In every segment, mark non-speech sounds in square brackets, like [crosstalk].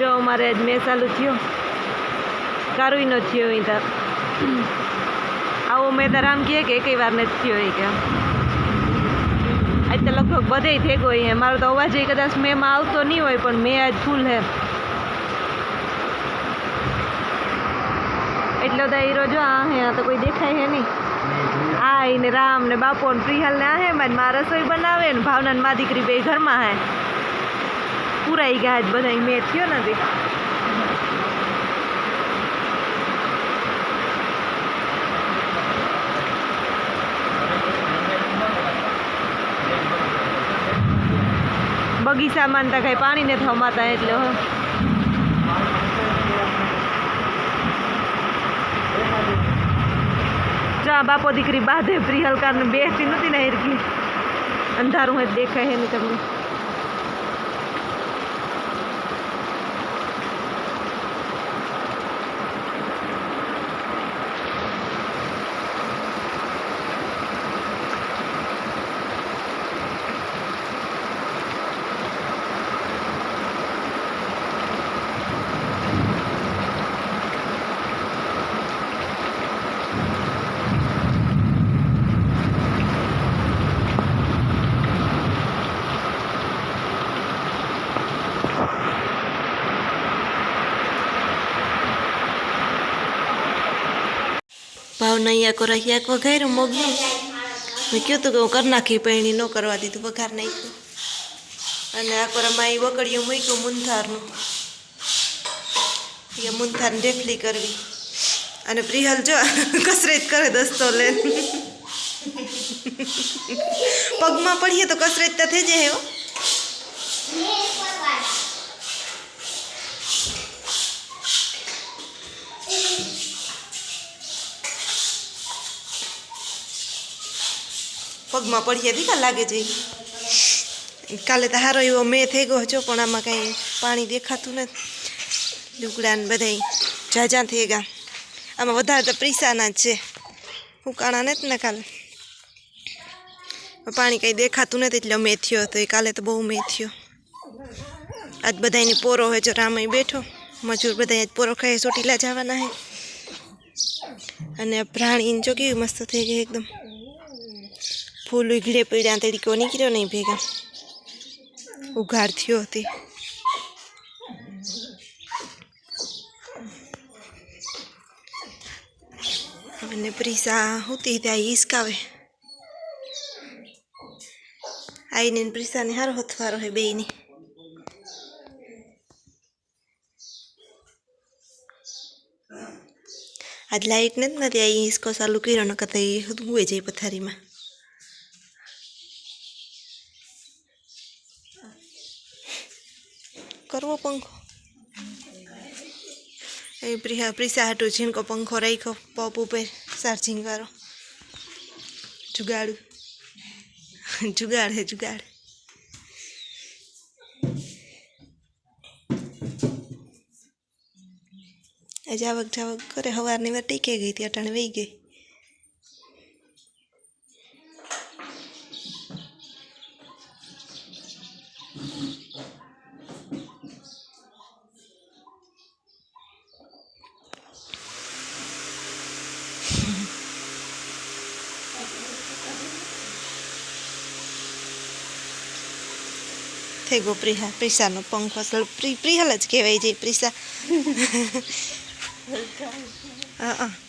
જો અમારે આજ મેં ચાલુ થયો કારુઈ નો થયો અહીં તાર આવો મેં તાર આમ કહે કે એકેય વાર નથી થયો એ કે આજ તો લગભગ બધે થઈ ગયો હે મારો તો અવાજ એ કદાચ મેમાં આવતો નહીં હોય પણ મેં આજ ફૂલ હે એટલો તો હીરો જો આ હે આ તો કોઈ દેખાય હે નહીં આ ઈ ને રામ ને બાપો ને પ્રિહલ ને આ હે મારી માં રસોઈ બનાવે ને ભાવના ને મા દીકરી બે ઘરમાં હે પૂરાઈ ગયા જ બધા મેં થયો નથી બગીચામાં માનતા કાંઈ પાણી નથી હમાતા એટલે હો બાપો દીકરી બાધે પ્રિહલ ને બેસતી નથી ને હિરકી અંધારું હોય દેખાય હે તમને ભાવના અહીંયા કો રહ્યા વઘાર્યું મોગનું મેં કહ્યું તું કે હું કરી નાખી પહેણી ન કરવા દીધું, વઘાર નાખ્યું. અને આ કોરામાં એ વકડિયું મૂક્યું મુંથારનું. એ મુંથારની ઢેફલી કરવી. અને પ્રિહલ જો કસરત કરે દસ્તો લે પગમાં પડીએ તો કસરત તો થઈ જાય હો. પગમાં પડીએ દીકા લાગે છે. કાલે તો સારો એવો મેં થઈ ગયો છો, પણ આમાં કાંઈ પાણી દેખાતું નથી. લુગડાને બધા જાજા થઈ ગયા આમાં વધારે તો પ્રીસાના જ છે. ઉકાળા નથી ને કાલે? પાણી કંઈ દેખાતું નથી એટલે મેં થયો તો એ કાલે તો બહુ મેં થયો. આજ બધાની પોરો હોય જો રામય બેઠો. મજૂર બધા આજ પોરો ખાઈ ચોટીલા જવાના હે. અને પ્રાણી જો કેવી મસ્ત થઈ ગઈ એકદમ. ફૂલ ઉઘડે પડ્યા તરીકો નીકળ્યો નહીં ભેગા? ઉઘાડ થયો હતી. અને પ્રિસા હોતી ત્યાં હિસકાવે. આઈને પ્રિસાને હારો હથવારો હે બેયની. આજ લાઈટ નથી નથી આ હિસકો ચાલુ કર્યો ન કરતા એ હુએ જાય પથારીમાં. કરવો પંખો? એ પ્રિયા પ્રિસા હાટું ઝીણકો પંખો રાખ્યો, પપ ઉપર સાર ઝીંગારો જુગાડું. જુગાડ હે જુગાડ જાવક જાવક કરે સવારની વાર ટીકે ગઈ હતી અટાણે વહી ગઈ. થઈ ગયો પ્રિહા પ્રિસાનો પંખો અસલ પ્રી પ્રિહલ જ કહેવાય છે પ્રિસા હા [laughs]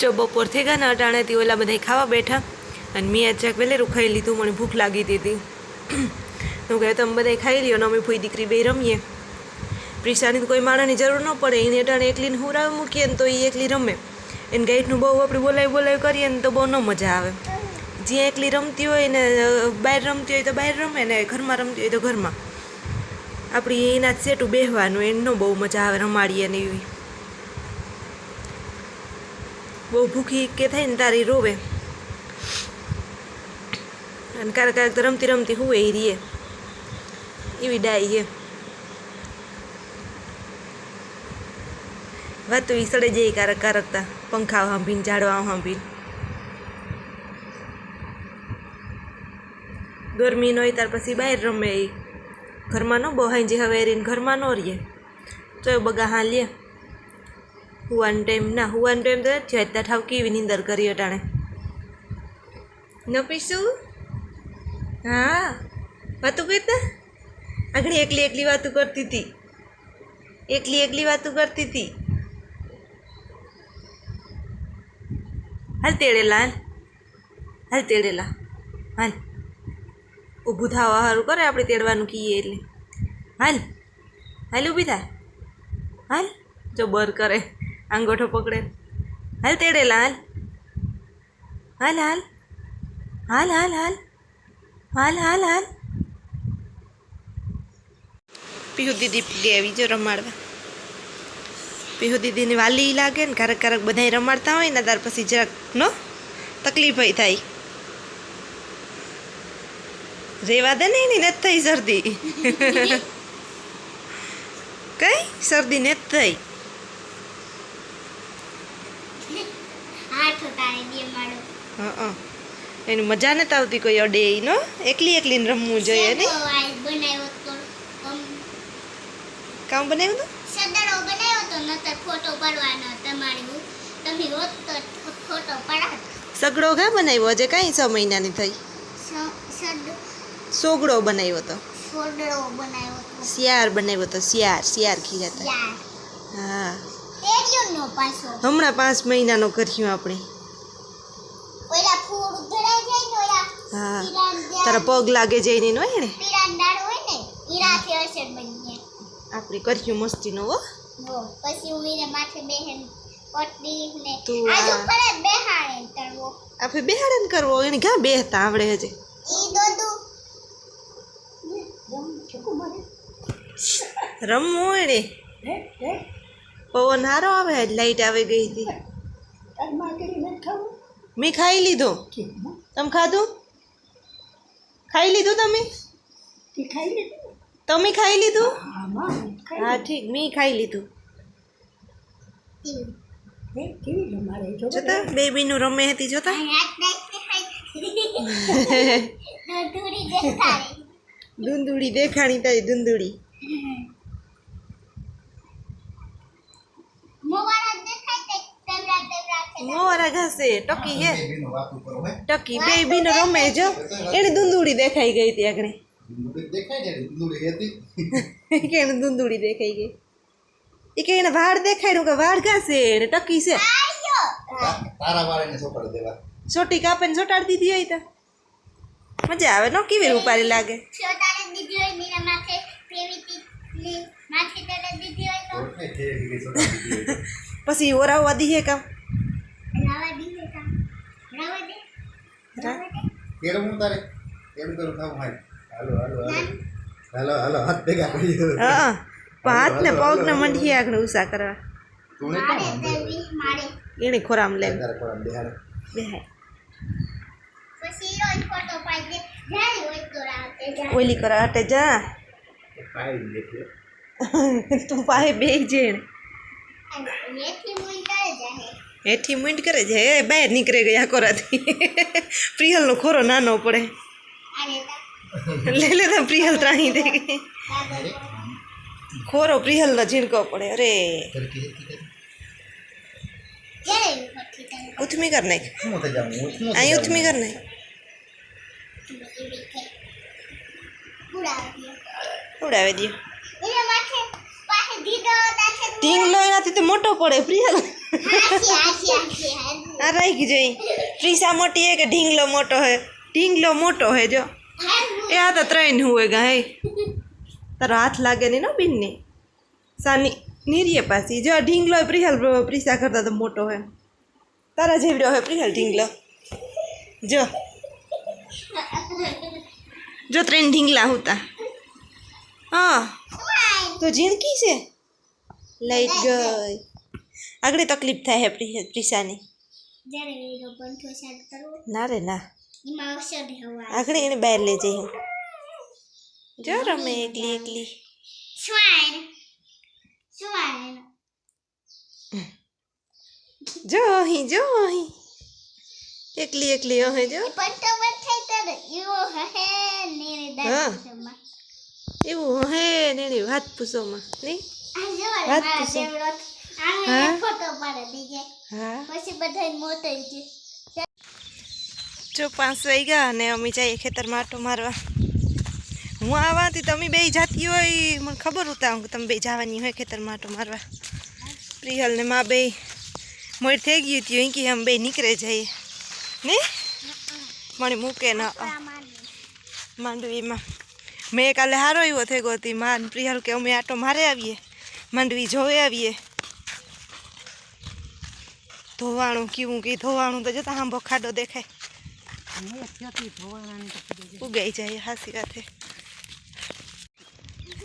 જો બપોર થઈ ગયા ને અટાણેથી ઓલા બધા ખાવા બેઠા અને મેં અચાક વહેલેરું ખાઈ લીધું મને ભૂખ લાગી હતી [clears throat] હું કહે તમે બધા ખાઈ લ્યો ને અમે ભૂઈ દીકરી બે રમીએ. પ્રિસાની તો કોઈ માણાની જરૂર ન પડે એને અટાણે એકલીને હુરાવી મૂકીએ ને તો એ એકલી રમે. એને ગાઈડનું બહુ આપણે બોલાવી બોલાવી કરીએ ને તો બહુ ન મજા આવે. જ્યાં એકલી રમતી હોય ને બહાર રમતી હોય તો બહાર રમે ને, ઘરમાં રમતી હોય તો ઘરમાં. આપણી એના જ સેટું બેહવાનું, એને બહુ મજા આવે રમાડીએ ને એવી. બહુ ભૂખી કે થાય ને તારી રોવે. અને ક્યારેક ક્યારેક તો રમતી રમતી હું એ રીએ. એવી ડાઈ એ વાતું ઈ સડે જઈ કારક કારકતા પંખા સાંભીને ઝાડવા સાંભીને ગરમી ન હોય ત્યાર પછી બહાર રમે એ ઘરમાં ન બહાઈ જે હવે એરીને ઘરમાં ન રહીએ. તો એ બગા હા લે. હુવાનો ટાઈમ, ના, હુવાનો ટાઈમ તો નથી હોય ઠાવ કેવી નિંદર કરી અટાણે. ન પીશું હા, વાતું કરતા? આગળ એકલી એકલી વાતું કરતી હતી. એકલી એકલી વાતું કરતી હતી. હાલ તેડેલા, હાલ. હાલ તેડેલા, હાલ. ઊભું થવા સારું કરે આપણે તેડવાનું કહીએ એટલે. હાલ હાલ ઊભી થાય હાલ, જો બર કરે, આંગોઠો પકડે. હાલ તેડેલા, હાલ. હાલ હાલ. હાલ હાલ હાલ. હાલ હાલ હાલ. પીહુ દીદી આવી જો રમાડવા. પીહુ દીદીની વાલી લાગે ને ક્યારેક ક્યારેક બધાય રમાડતા હોય ને, ત્યાર પછી જરાક, નો? તકલીફ થાય. રેવા દે ને એની નથી થઈ શરદી કઈ શરદી નથી થઈ એની મજા નથી આવતી કોઈ અડે નો એકલી એકલીને રમવું જોઈએ ને કામ બનાવ્યું હતું બનાવ્યો તો નતર ફોટો પાડવાનો તમારી તમે હોત તો ફોટો પડાત સગડો ઘા બનાવ્યો હજે કાંઈ છ મહિનાની થઈ સ- સદ સોગડો બનાવ્યો હતો શિયાર બનાવ્યો હતો શિયાર શિયાર ખીજાતા હા. હમણાં પાંચ મહિનાનો કર્યું આપણે. હા. તારા પગ લાગે જઈને હોય ને? આપણે કર્યું મસ્તી નો પછી હું આપણે બેહાડે કરવો એને ક્યાં બેહતા આવડે હજે? ઈ દોદુ રમવું એને પવન હારો આવે લાઈટ આવી ગઈ હતી. મેં ખાઈ લીધો. તમે ખાધું? ખાઈ લીધું તમે? તમે ખાઈ લીધું? હા ઠીક મેં ખાઈ લીધું. જોતા? બેબીનું રમે હતી જોતા? ધૂંધુડી [laughs] દેખાણી તારી ધૂંધુડી મોવાળા દેખાય તે તેવડા તેવડા છે મોવારા ઘાસે ટકી હે ટકી બેબીનો રમે જો. એને ધૂંધુડી દેખાઈ ગઈ હતી આગળ. કે એને ધૂંધુડી દેખાઈ ગઈ. [laughs] એ કે એને વાળ દેખાડ્યું કે વાળ ઘાસે એને ટકી છે. આયો તારા વાળાને ચોપડ દેવા. ચોટી કાપે ને ચોટાડી દીધી હોય તો. મજા આવે નો? કેવી રૂપારી લાગે? છોટાને દીધી હોય મીરા માથે પ્રેમિતી ને માથે તને દીધી હોય તો. ઓળખે છે કે ચોપડ દીધી [laughs] પછી ઓરાવવા દીએ કામ રાવા દીધે તા હાથ ને પગ ને મંઢી આગળ ઉષા કરવા. એને ખોરામ લે. ખોરામ બેહાડે. બેહાય. ઓલી કરા હટે જા. તું પાસે બે જેણ હેઠી મૂંડ કરે છે, એ બહાર નીકળી ગયા કોરાથી પ્રિયલનો ખોરો નાનો પડે. અરે તા લે લે તો પ્રિયલ ત્રાહી દે. ગઈ કાગળ ખોરો પ્રિયલનો ઝીણકો પડે, અરે. તરકી હેતી જાય ઉપરથી તને ઉથમી કર નાખ. હું થઈ જાઉં હું હું અહીં ઉથમી કર નાખ. એવી કે ઉડાવી ઉડાવી દે. ઢીંગલો એનાથી તો મોટો પડે પ્રિયલ આ રાખી જઈ. પ્રીસા મોટી હે કે ઢીંગલો મોટો હે. ઢીંગલો મોટો હે જો. એ આ તો ત્રણ હુએ ગા હે. તારો હાથ લાગે નહીં ને બિનની. સાની નીરીએ પાછી. જો ઢીંગલો પ્રિહલ પ્રિસા કરતા તો મોટો હે. તારા જેવડો હે પ્રિહલ ઢીંગલો. જો. જો ત્રણ ઢીંગલા હતા. હા. તો જિંદગી છે? લઈ ગઈ. આગળ તકલીફ થાય હે પ્રિસાની ના રે ના. આગળ એને બહાર લઈ જઈએ. જો રમે એકલી એકલી. જો અહીં જો અહીં. એકલી એકલી અહે જો. હા. એવું હે એવું ને? એની વાત પૂછોમાં નહીં વાત પૂછો. પાડી ગયું જો પાંચ વાગ્યા અને અમે જઈએ ખેતરમાં આટો મારવા. હું આવવાથી તમે બે જાતી હોય મને ખબર કે તમે બે જવાની હોય ખેતરમાં આટો મારવા. પ્રિયલ ને મા બે મોડ થઈ ગયું હતું અહીં કે આમ બે નીકળે જઈએ. ને? મને મૂકે ના માંડવીમાં. મેં કાલે હારો એવો થઈ ગયો હતી. માન પ્રિયલ કે અમે આટો મારે આવીએ માંડવી જોઈ આવીએ. ધોવાણું કેવું કે ધોવાણું તો જતા આમ ખાડો દેખાય. ઉગાઈ જાય હાસી રાતે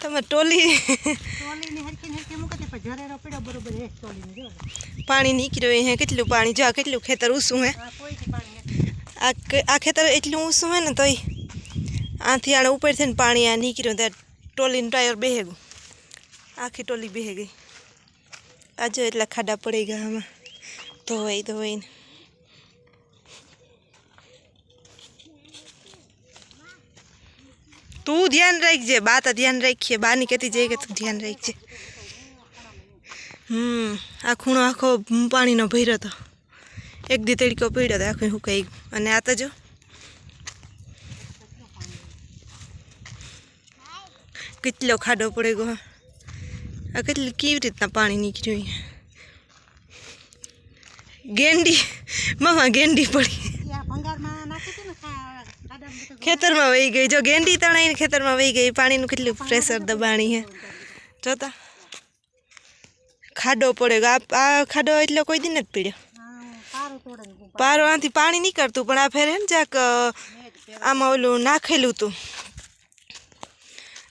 તમે ટોલી પાણી નીકળ્યું હે કેટલું પાણી? જો કેટલું ખેતર ઊંસું હે. આ આ ખેતર એટલું ઊંસું હે ને તોય આથી આણે ઉપર થઈને પાણી આ નીકળ્યું ત્યાં ટોલીનું ટાયર બેહે ગયું આખી ટોલી બેહે ગઈ આજે એટલા ખાડા પડી ગયા આમાં. ધોવાઈ, ધોવાઈને. તું ધ્યાન રાખજે બા તો ધ્યાન રાખીએ. બાની કહેતી જઈ કે તું ધ્યાન રાખજે. હમ, આ ખૂણો આખો પાણીનો ભર્યો હતો એક દી તડકો પીડ્યો હતો આખો સુકાઈ ગયું અને આ તો જો કેટલો ખાડો પડે ગયો આ કેટલી કેવી રીતના પાણી નીકળ્યું ગેંડી, મામા ગેંડી પડી. ખેતરમાં વહી ગઈ. જો ગેંડી તણાઈને ખેતરમાં વહી ગઈ. પાણીનું કેટલું પ્રેશર દબાણી હે જોતા. ખાડો પડે આ ખાડો એટલે કોઈ દી નથી પીડ્યો. પારો આથી પાણી નીકળતું, પણ આ ફેર ને જાક આમાં ઓલું નાખેલું હતું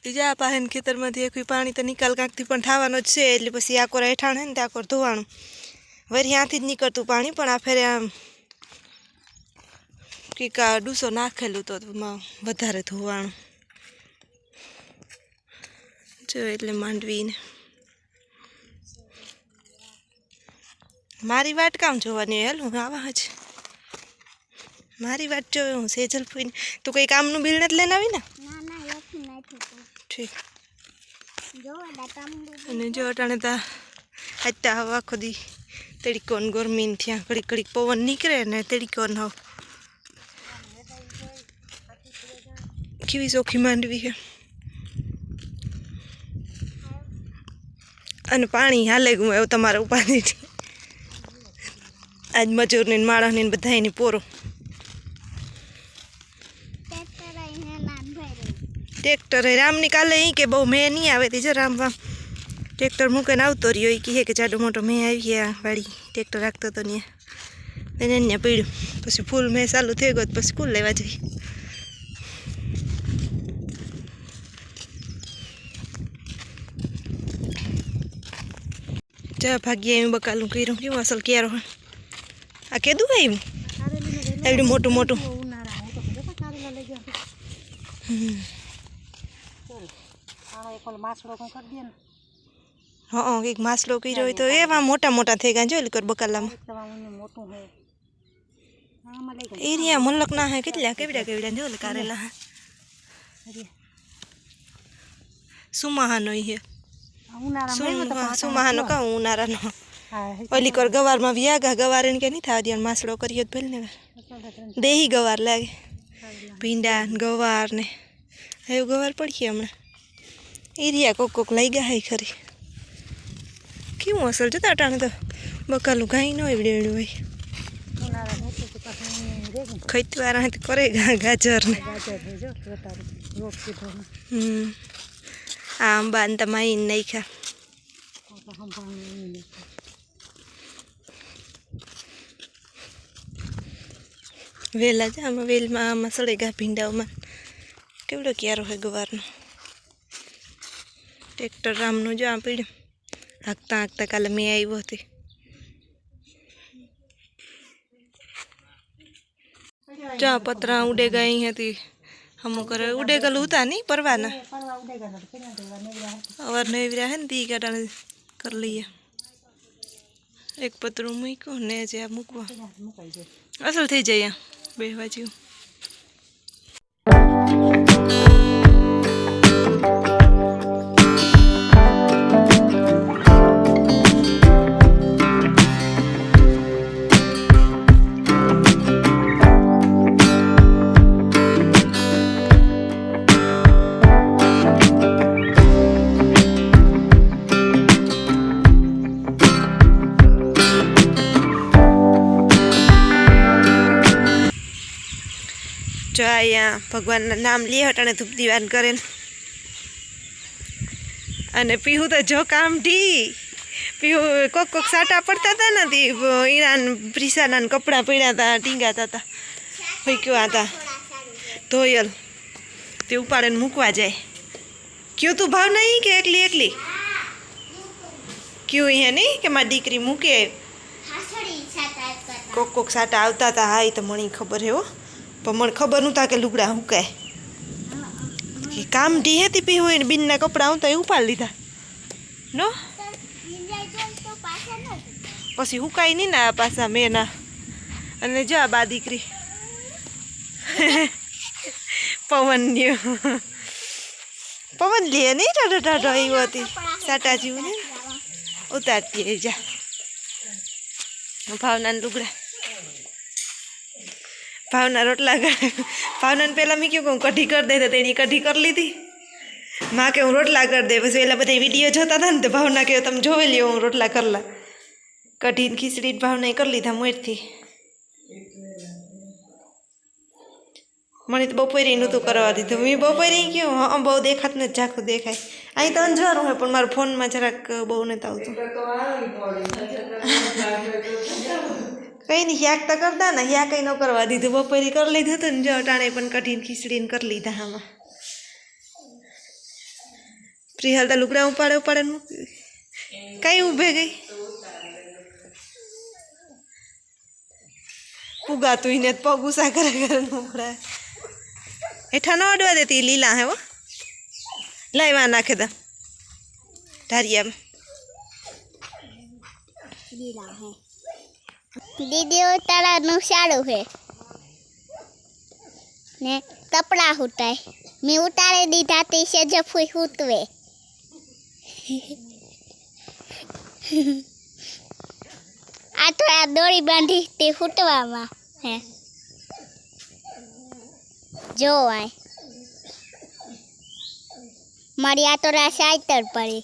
બીજા પાસે ખેતરમાંથી એક પાણી તો નિકાલ કાંકથી પણ થવાનો જ છે. એટલે પછી આ કોર હેઠાણ હે ને ત્યાં ધોવાનું. વરી ત્યાંથી જ નીકળતું પાણી, પણ આ ફેરે આમ કંઈક ડૂસો નાખેલું તો વધારે ધોવાણું જો એટલે માંડવીને. મારી વાટ કામ જોવાની હેલ, હું આવા જ. મારી વાટ જોવે હું સેજલ ફૂઈને. તું કંઈ કામનું બિલ નથી લઈને આવી ને દાતાંબુ અને જો અટાણે તા આટતા હવા આખો દી તડીકો ને ગરમી ને ત્યાં ઘડીક ઘડીક પવન નીકળે ને તડીકો ને હવે. કેવી ચોખ્ખી માંડવી છે. અને પાણી હાલે ગયું એવું તમારે ઉપાધિ આજ મજૂરને ને માણસને ને બધાયની પોરો ટ્રેક્ટર આઈ હે નાન ભાઈ ટ્રેક્ટર રામની કાલે અહીં કે બહુ મેં નહીં આવે તે જો રામ વામ ટ્રેક્ટર મૂકીને આવતો રહ્યો એ કહે કે જાડો મોટો મેં આવી ગયા વાળી ટ્રેક્ટર રાખતો હતો ત્યાં એને અહીંયા પીડ્યું. પછી ફૂલ મેં ચાલુ થઈ ગયો પછી ફૂલ લેવા જઈ. જા ભાગ્ય એમ બકાલું કર્યું. કેવું અસલ ક્યારો હોય આ કેદું આવ્યું એવડું મોટું મોટું. હમ. હા કંઈક માસલો કર્યો હોય તો એવા મોટા મોટા થઈ ગયા જો લીકર બકાલામાં. એરિયા મલક ના હે કેટલા કેવડા કેવડા જો કારેલા હે. સુમાહાનો હે. સુમા સુમાહાનો કા ઉનાળાનો? ઓલી કર ગવારમાં વ્યાગા ગવાર એને કે નહીં થવા દે માસડો કર્યો તો ભલે ને દેહી ગવાર લાગે. ભીંડા ને ગવાર ને. એવું ગવાર પડીએ હમણાં. એરિયા કોક કોક લઈ ગયા હે ખરી. કેવું અસલ જતા અટાણે તો? બકાલું કાંઈ ન એવડે એવડું હોય. ખૈતવારા હાથ કરે ગા- ગાજર ને આ અંબા ને તમારી નાખ્યા. વેલા છે આમાં, વેલમાં, આમાં સળે ગા ભીંડાઓમાં. કેવડો ક્યારો હોય ગવારનો? ટ્રેક્ટર રામનું જો આ પીડ્યું હાંકતા હાંકતા કાલે મેં આવ્યો હતી ચા પતરા ઉડે ગયા અહીં હતી અમુક કરે ઉડે ગયેલું હતા નહીં પરવાના અવાર ને એવી હે ને તી કાઢાને કરી લઈએ એક પતરું મૂક્યું ને જે આ મૂકવા અસલ થઈ જાય બે બાજુ અહીંયા ભગવાનના નામ લે હટાણે ધૂપ દીવાન કરે ને અને પીહુ તો જો કામ ઢી પીહુ કોક કોક સાટા પડતા હતા ને તે ઈણાન પ્રિસાના કપડાં પડ્યા હતા ટીંગાતા હતા ફેંક્યો હતા ધોયલ. તે ઉપાડે મૂકવા જાય. કયું તું ભાવ નહીં કે એકલી એકલી? કયું અહીંયા નહીં કે મારી દીકરી મૂકે? કોક કોક સાટા આવતા હતા હા એ તો મને ખબર હે હો. પણ મને ખબર નહોતા કે લુગડા હુકાય કે કામ ઢી હતી પી હોય ને બિનના કપડાં હું એ ઉપાડી લીધા. નો? તો પાછા હુકાય નહીં ને પાછા મેના. અને જો આ બા દીકરી. પવન પવન લે નહીં ટાઢો ટાઢો આવ્યો હતી. સાટા જેવું ને. ઉતારતી જા. ભાવના લુગડા. ભાવના રોટલા ભાવનાને પહેલાં મેં કહ્યું કે હું કઢી કરી દે તો તેની કઢી કરી લીધી. માં કે હું રોટલા કરી દે પછી પહેલાં બધા વીડિયો જોતા હતા ને તો ભાવના કે તમે જોઈ લ્યો, હું રોટલા કરલા. કઢીને ખીચડી ભાવના કરી લીધા મોરથી. મને તો બપોરે નહોતું કરવા દીધું. મેં બપોરે ગયો. હા બહુ દેખાત ને ઝાખું દેખાય. અહીં તો અંજવારું હોય, પણ મારા ફોનમાં જરાક બહુ નથી આવતું. કઈ નહીં યાક તો કરતા ને હ્યા કંઈ ન કરવા દીધું. બપોરે કરી લીધું હતું ને, જો અટાણે પણ કઢીને ખીચડીને કરી લીધા આમાં. પ્રિહાલ તો લુગડા ઉપાડે ઉપાડે મૂકી. કઈ ઊભે ગઈ? પુગાતું એને પગ ઉષા કરે કરે ઉપડા હેઠા ન અડવા દેતી લીલા હે હો. લાવ્યા નાખે તા. ધારિયામાં લીલા હે. દીદી તારાનું સારું છે. ને કપડાં ઉતાય મેં ઉતારી દીધા તે છે જફુઈ સૂતવે આ આ દોરી બાંધી તે ફૂટવામાં હે. જો આય. મારી આ તો રાશા આઈતર પડી.